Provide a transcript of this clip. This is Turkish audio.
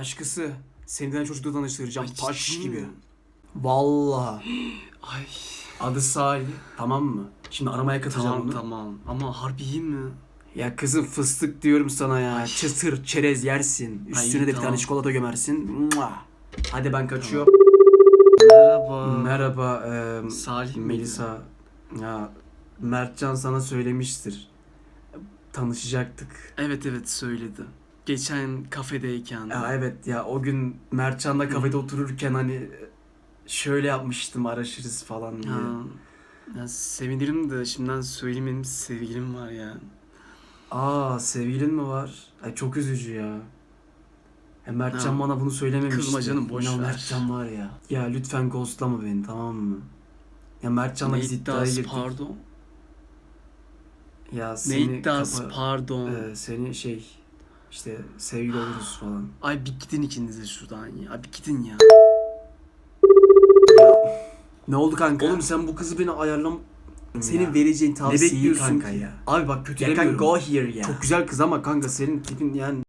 Aşkısı. Senden çocukla tanıştıracağım. Ay, Taş ciddi gibi. mi? Vallahi. Ay Adı Salih. Tamam mı? Şimdi aramaya katacağım tamam onu. tamam. Ama harbi iyi mi? Ya kızım fıstık diyorum sana ya. Çıtır çerez yersin. Üstüne de bir tamam. tane çikolata gömersin. Mua. Hadi ben kaçıyorum. Merhaba. Merhaba eee, Salih miydi? Melisa. Ya Mertcan sana söylemiştir. Tanışacaktık. Evet evet söyledi. Geçen kafedeyken. Ya evet ya o gün Mertcan'la kafede otururken hani şöyle yapmıştım araşırız falan diye. Ha. Ya sevinirim de şimdiden söyleyeyim benim sevgilim var ya. Aa sevgilin mi var? Ay çok üzücü ya. Ya Mertcan Ha. bana bunu söylememişti. Kızma canım, boş İnan ver. Mertcan var ya. Ya lütfen ghostlama beni tamam mı? Ya Mertcan'la Ne biz iddiaya iddiası girdik. pardon? Ya Ne seni iddiası kafa- pardon? Ee, seni şey işte sevgili oluruz falan. Ay bir gidin ikiniz de şuradan ya. Ay bir gidin ya. Ne oldu kanka? Oğlum sen bu kızı beni ayarlam... Senin Senin vereceğin tavsiyeyi kanka ya. Abi bak Ya kötülemiyorum. kanka go here ya. Çok güzel kız ama kanka senin tipin yani